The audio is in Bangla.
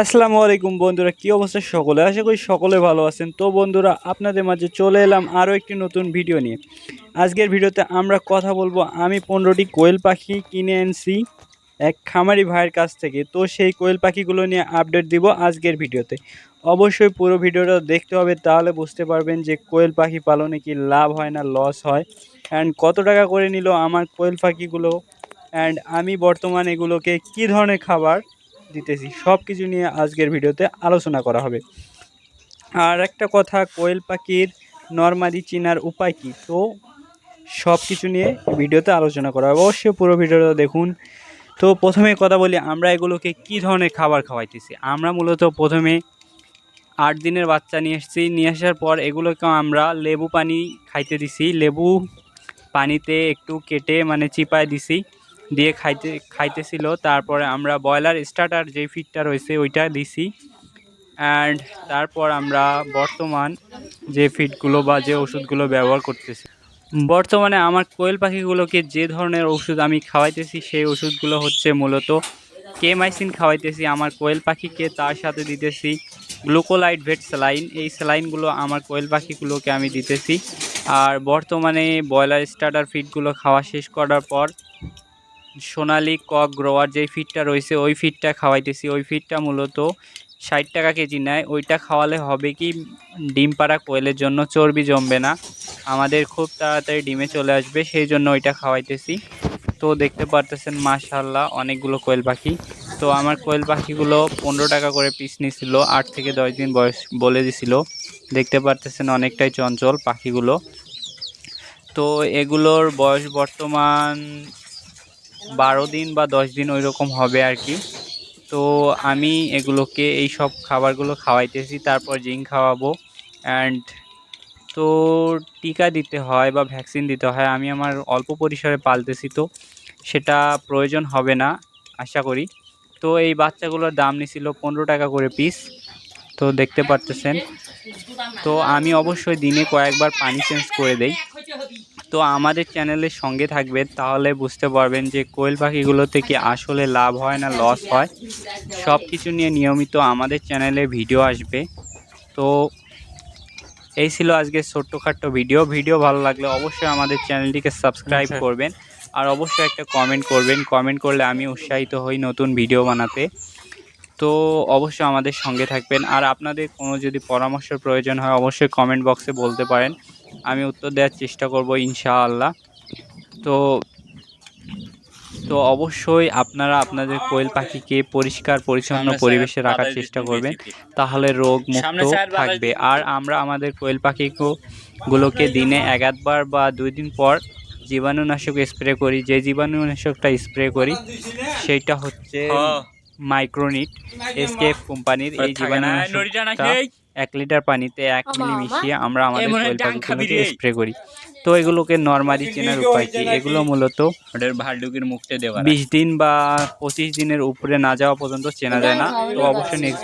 আসসালামু আলাইকুম বন্ধুরা, কি অবস্থা সকলে? আশা করি সকলে ভালো আছেন। তো বন্ধুরা, আপনাদের মাঝে চলে এলাম আরও একটি নতুন ভিডিও নিয়ে। আজকের ভিডিওতে আমরা কথা বলব, আমি পনেরোটি কোয়েল পাখি কিনে এনেছি এক খামারি ভাইয়ের কাছ থেকে। তো সেই কোয়েল পাখিগুলো নিয়ে আপডেট দিব আজকের ভিডিওতে। অবশ্যই পুরো ভিডিওটা দেখতে হবে, তাহলে বুঝতে পারবেন যে কোয়েল পাখি পালনে কি লাভ হয় না লস হয়। অ্যান্ড কত টাকা করে নিল আমার কোয়েল পাখিগুলো? অ্যান্ড আমি বর্তমানে এগুলোকে কী ধরনের খাবার দিতেছি। সব কিছু নিয়ে আজকের ভিডিওতে আলোচনা করা হবে। আর একটা কথা, কোয়েল পাখির নর্মালি চেনার উপায় কী? তো সব কিছু নিয়ে ভিডিওতে আলোচনা করা হবে। অবশ্যই পুরো ভিডিওটা দেখুন। তো প্রথমে কথা বলি, আমরা এগুলোকে কী ধরনের খাবার খাওয়াইতেছি? আমরা মূলত প্রথমে আট দিনের বাচ্চা নিয়ে এসেছি। নিয়ে আসার পর এগুলোকে আমরা লেবু পানি খাইতে দিছি। লেবু পানিতে একটু কেটে মানে চিপায় দিছি। দিয়ে খাইতে, খাইতেছিল। তারপরে আমরা ব্রয়লার স্টার্টার যে ফিডটা রয়েছে, ওইটা দিছি। অ্যান্ড তারপর আমরা বর্তমান যে ফিডগুলো বা যে ওষুধগুলো ব্যবহার করতেছি। বর্তমানে আমার কোয়েল পাখিগুলোকে যে ধরনের ওষুধ আমি খাওয়াইতেছি, সেই ওষুধগুলো হচ্ছে মূলত কেমাইসিন খাওয়াইতেছি আমার কোয়েল পাখিকে। তার সাথে দিতেছি গ্লুকোলাইট ভেট স্যালাইন। এই স্যালাইনগুলো আমার কোয়েল পাখিগুলোকে আমি দিতেছি। আর বর্তমানে ব্রয়লার স্টার্টার ফিডগুলো খাওয়া শেষ করার পর সোনালি কক গ্রোয়ার যেই ফিডটা রয়েছে, ওই ফিডটা খাওয়াইতেছি। ওই ফিডটা মূলত ষাট টাকা কেজি নেয়। ওইটা খাওয়ালে হবে কি ডিম পাড়া কোয়েলের জন্য, চর্বি জমবে না। আমাদের খুব তাড়াতাড়ি ডিমে চলে আসবে, সেই জন্য ওইটা খাওয়াইতেছি। তো দেখতে পারতেছেন মাশাল্লাহ অনেকগুলো কোয়েল পাখি। তো আমার কোয়েল পাখিগুলো পনেরো টাকা করে পিস নিছিল, আট থেকে দশ দিন বয়স বলে দিছিল। দেখতে পারতেছেন, অনেকটাই চঞ্চল পাখিগুলো। তো এগুলোর বয়স বর্তমান বারো দিন বা দশ দিন ওই রকম হবে আর কি। তো আমি এগুলোকে, এই সব খাবারগুলো খাওয়াইতেছি, তারপর জিঙ্ক খাওয়াবো। অ্যান্ড তো টিকা দিতে হয় বা ভ্যাকসিন দিতে হয়, আমি আমার অল্প পরিসরে পালতেছি তো। সেটা প্রয়োজন হবে না, আশা করি। তো এই বাচ্চাগুলোর দাম নিছিল পনেরো টাকা করে পিস তো দেখতে পারতেছেন। তো আমি অবশ্যই দিনে কয়েকবার পানি চেঞ্জ করে দেই। তো আমাদের চ্যানেলের সঙ্গে থাকবেন তাহলে বুঝতে পারবেন যে কোয়েল পাখিগুলো থেকে আসলে লাভ হয় না লস হয়। সব কিছু নিয়ে নিয়মিত আমাদের চ্যানেলে ভিডিও আসবে। তো এই ছিল আজকে ছোট্টখাট্ট ভিডিও ভিডিও ভালো লাগলে অবশ্যই আমাদের চ্যানেলটিকে সাবস্ক্রাইব আচ্ছা। করবেন। আর অবশ্যই একটা কমেন্ট করবেন। কমেন্ট করলে আমি উৎসাহিত হই নতুন ভিডিও বানাতে। তো অবশ্যই আমাদের সঙ্গে থাকবেন। আর আপনাদের কোনো যদি পরামর্শের প্রয়োজন হয় অবশ্যই কমেন্ট বক্সে বলতে পারেন। আমি উত্তর দেওয়ার চেষ্টা করব ইনশাআল্লাহ। তো তো অবশ্যই আপনারা আপনাদের কোয়েল পাখিকে পরিষ্কার পরিচ্ছন্ন পরিবেশে রাখার চেষ্টা করবেন। তাহলে রোগ মুক্ত থাকবে। আর আমরা আমাদের কোয়েল পাখি গুলোকে দিনে এক আধবার বা দুই দিন পর জীবাণুনাশক স্প্রে করি। যে জীবাণুনাশকটা স্প্রে করি সেইটা হচ্ছে। মাইক্রোনিট এসকেএফ কোম্পানির এই জীবাণুনাশকটা? এক লিটার পানিতে এক মিলি মিশিয়ে আমরা আমাদের কোয়েল পাখিগুলোকে স্প্রে করি। তো এগুলোকে নর্মালি চেনার উপায় কি? এগুলো মূলত ওদের ভাল্ডুকের মুখতে দেওয়া বিশ দিন বা পঁচিশ দিনের উপরে না যাওয়া পর্যন্ত চেনা যায় না। তো অবশ্যই নেক্সট